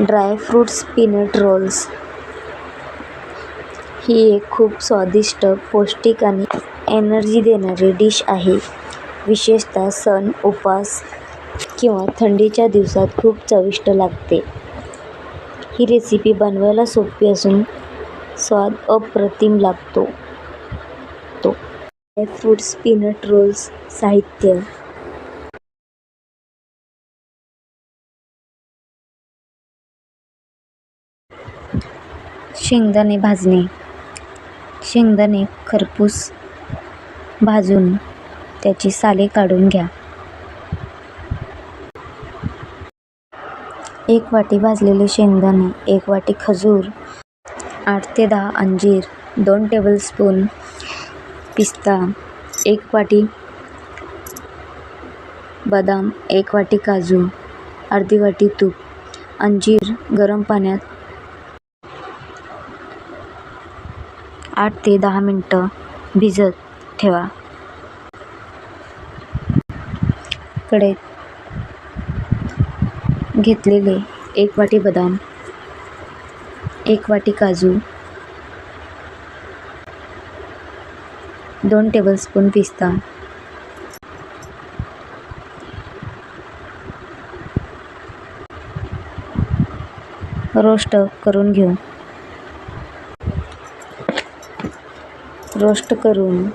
Dry fruits peanut Rolls. ही एक खूप स्वादिष्ट पौष्टिक आणि एनर्जी देणारी डिश आहे. विशेषतः सण उपवास किंवा थंडीच्या दिवसात खूप चविष्ट लागते. ही रेसिपी बनवायला सोपी असून स्वाद अप्रतिम लागतो. तो ड्रायफ्रूट्स पीनट रोल्स साहित्य शेंगदाणे भाजणे. शेंगदाणे खरपूस भाजून त्याची साले काढून घ्या. एक वाटी भाजलेले शेंगदाणे एक वाटी खजूर आठ ते दहा अंजीर दोन टेबलस्पून पिस्ता एक वाटी बदाम एक वाटी काजू अर्धी वाटी तूप अंजीर गरम पाण्यात आठ ते दहा मिनटं भिजत ठेवा. कढईत घेतलेले एक वाटी बदाम एक वाटी काजू दोन टेबलस्पून पिस्ता रोस्ट करून घेऊ. रोस्ट करून.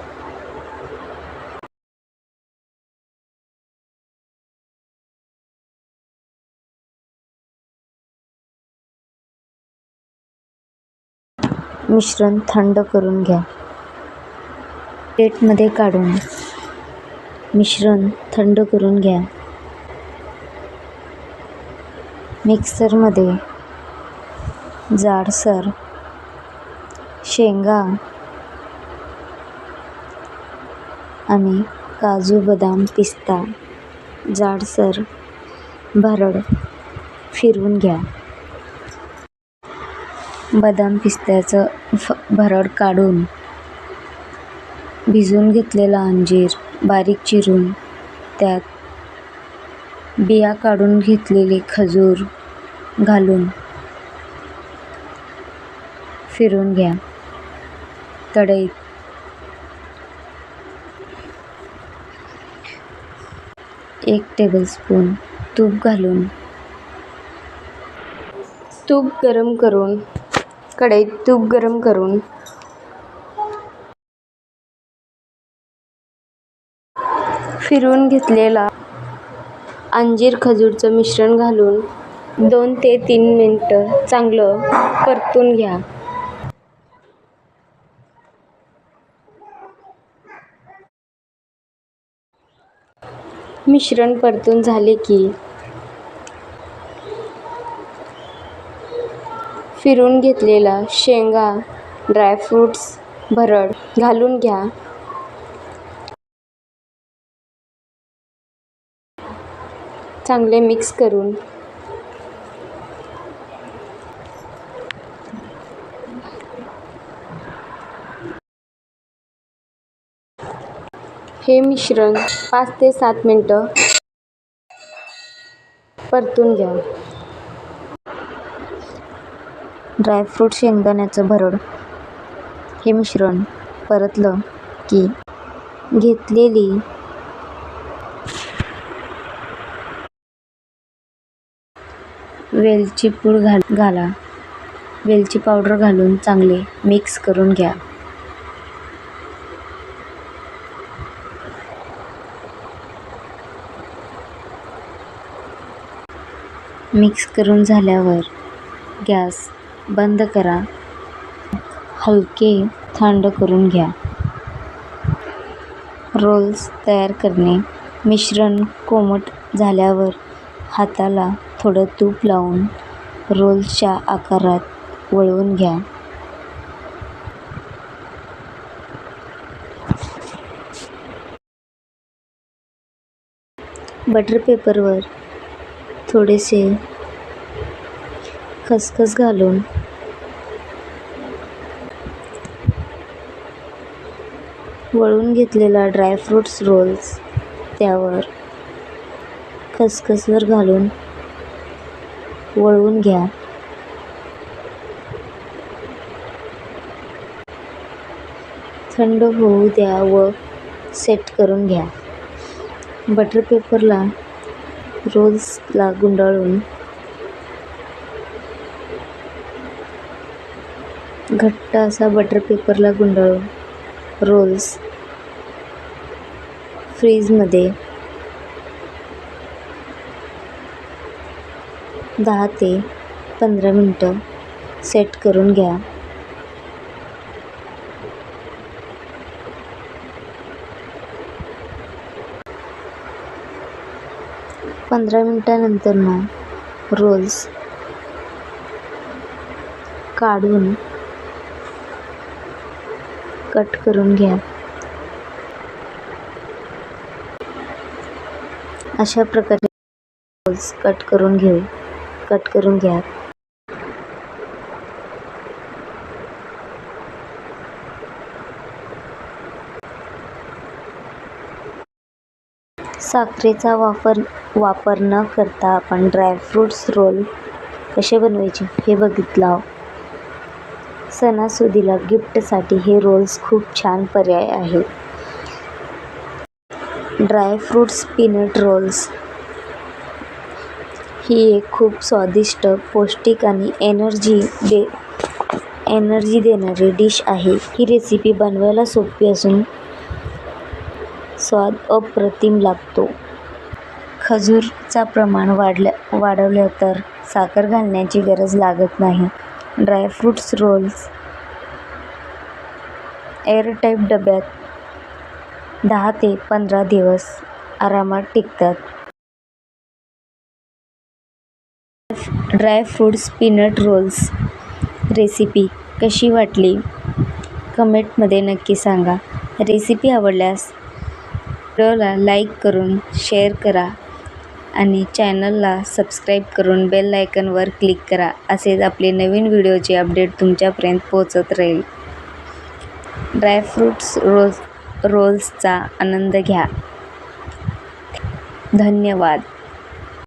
मिश्रण थंड करून घ्या. प्लेटमध्ये काढून मिश्रण थंड करून घ्या. मिक्सरमध्ये जाडसर शेंगा आणि काजू बदाम पिस्ता जाडसर भरड फिरवून घ्या. बदाम पिस्त्याचं फ भरड काढून भिजवून घेतलेला अंजीर बारीक चिरून त्यात बिया काढून घेतलेली खजूर घालून फिरून घ्या. कढईत एक टेबलस्पून तूप घालून. तूप गरम करून कढईत तूप गरम करून. फिरून घेतलेला अंजीर खजूरचं मिश्रण घालून दोन ते तीन मिनटं चांगलं परतून घ्या. मिश्रण परतून झाले की फिरून घेतलेला शेंगा ड्रायफ्रूट्स भरड घालून घ्या. चांगले मिक्स करून हे मिश्रण पाच ते सात मिनटं परतून घ्या ड्रायफ्रूट शेंगदाण्याचं भरड. हे मिश्रण परतलं की घेतलेली वेलची पूड घाल घाला. वेलची पावडर घालून चांगले मिक्स करून घ्या. मिक्स करून झाल्यावर गॅस बंद करा. हलके थंड करून घ्या. रोल्स तयार करणे. मिश्रण कोमट झाल्यावर हाताला थोडं तूप लावून रोल्सच्या आकारात वळवून घ्या. बटर पेपरवर थोडेसे खसखस घालून. वळून घेतलेला ड्रायफ्रुट्स रोल्स त्यावर खसखसवर घालून वळवून घ्या. थंड होऊ द्या व सेट करून घ्या. बटर पेपरला रोल्सला गुंडाळून घट्ट असा बटर पेपरला गुंडाळून रोल्स फ्रीजमध्ये दहा ते पंधरा मिनटं सेट करून घ्या. पंधरा मिनटानंतर ना रोल्स काढून कट करून घ्या. अशा प्रकारे रोल्स कट करून घेऊ कट करून घ्या. साखरेचा वापर वापर न करता आपण ड्रायफ्रूट्स रोल कसे बनवायचे हे बघितलं सणासुदीला गिफ्टसाठी हे रोल्स खूप छान पर्याय आहेत. ड्रायफ्रूट्स पीनट रोल्स ही एक खूप स्वादिष्ट पौष्टिक आणि एनर्जी दे एनर्जी देणारी डिश आहे. ही रेसिपी बनवायला सोपी असून स्वाद अप्रतिम लागतो. खजूरचा प्रमाण वाढल्या वाढवलं तर साखर घालण्याची गरज लागत नाही. ड्रायफ्रूट्स रोल्स एअरटाईट डब्यात दहा ते पंधरा दिवस आरामात टिकतात. ड्रायफ्रूट्स पीनट रोल्स रेसिपी कशी वाटली? कमेंटमध्ये नक्की सांगा. रेसिपी आवडल्यास व्हिडिओला लाईक करून शेअर करा आणि चॅनलला सबस्क्राईब करून बेल आयकनवर क्लिक करा. असेच आपले नवीन व्हिडिओचे अपडेट तुमच्यापर्यंत पोहोचत राहील. ड्रायफ्रूट्स रोज रोल्सचा आनंद घ्या. धन्यवाद.